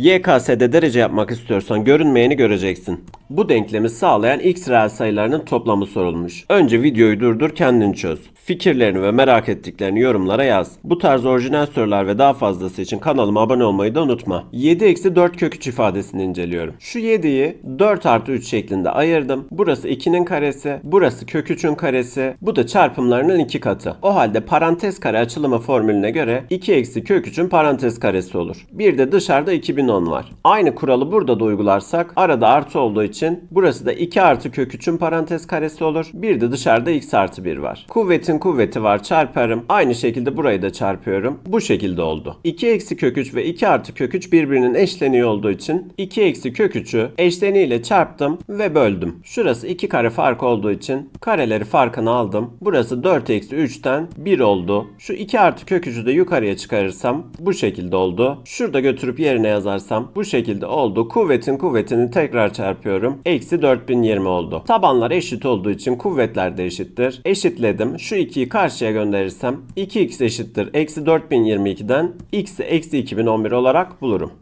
YKS'de derece yapmak istiyorsan görünmeyeni göreceksin. Bu denklemi sağlayan x reel sayılarının toplamı sorulmuş. Önce videoyu durdur kendin çöz. Fikirlerini ve merak ettiklerini yorumlara yaz. Bu tarz orijinal sorular ve daha fazlası için kanalıma abone olmayı da unutma. 7 eksi 4 kök 3 ifadesini inceliyorum. Şu 7'yi 4 artı 3 şeklinde ayırdım. Burası 2'nin karesi, burası kök 3'ün karesi, bu da çarpımlarının 2 katı. O halde parantez kare açılımı formülüne göre 2 eksi kök 3'ün parantez karesi olur. Bir de dışarıda 2010 var. Aynı kuralı burada da uygularsak arada artı olduğu için burası da 2 artı kök 3'ün parantez karesi olur. Bir de dışarıda x artı 1 var. Kuvvetin kuvveti var çarparım. Aynı şekilde burayı da çarpıyorum. Bu şekilde oldu. 2 eksi kök 3 ve 2 artı kök 3 birbirinin eşleniği olduğu için 2 eksi kök 3'ü eşleniğiyle çarptım ve böldüm. Şurası 2 kare fark olduğu için kareleri farkını aldım. Burası 4 eksi 3'ten 1 oldu. Şu 2 artı kök 3'ü de yukarıya çıkarırsam bu şekilde oldu. Şurada götürüp yerine yazarsam bu şekilde oldu. Kuvvetin kuvvetini tekrar çarpıyorum. Eksi 4020 oldu. Tabanlar eşit olduğu için kuvvetler de eşittir. Eşitledim. Şu 2'yi karşıya gönderirsem 2x eşittir. Eksi 4022'den x'i eksi 2011 olarak bulurum.